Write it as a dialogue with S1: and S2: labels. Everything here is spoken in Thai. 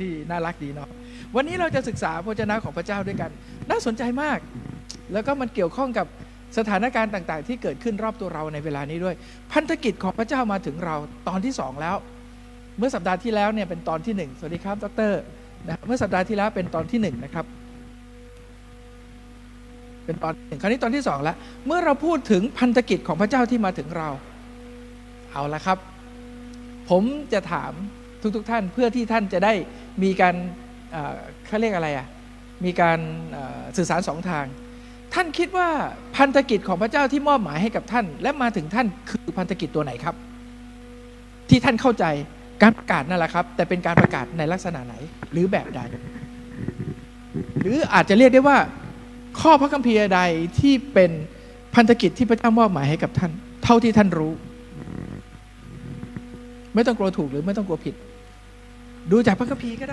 S1: ที่น่ารักดีเนาะวันนี้เราจะศึกษาพระเจ้าของพระเจ้าด้วยกัน น่าสนใจมาก แล้วก็มันเกี่ยวข้องกับสถานการณ์ต่างๆ ที่เกิดขึ้นรอบตัวเราในเวลานี้ด้วย พันธกิจของพระเจ้ามาถึงเราตอนที่สองแล้ว เมื่อสัปดาห์ที่แล้วเนี่ยเป็นตอนที่หนึ่งสวัสดีครับดรนะเมื่อสัปดาห์ที่แล้วเป็นตอนที่หนึ่งนะครับ เป็นตอนหนึ่งคราวนี้ตอนที่สองแล้วเมื่อเราพูดถึงพันธกิจของพระเจ้าที่มาถึงเรา เอาละครับ ผมจะถาม ทุกๆทท่านเพื่อที่ท่านจะได้มีการเขาเรียกอะไรอะมีการสื่อสารสองทาง ท่านคิดว่าพันธกิจของพระเจ้าที่มอบหมายให้กับท่าน และมาถึงท่านคือพันธกิจตัวไหนครับ ที่ท่านเข้าใจการประกาศนั่นแหละครับ แต่เป็นการประกาศในลักษณะไหนหรือแบบใดหรืออาจจะเรียกได้ว่า ข้อพระคัมภีร์ใดที่เป็นพันธกิจที่พระเจ้ามอบหมายให้กับท่าน เท่าที่ท่านรู้ ไม่ต้องกลัวถูกหรือไม่ต้องกลัวผิด ดูจากพระคัมภีร์ก็ได้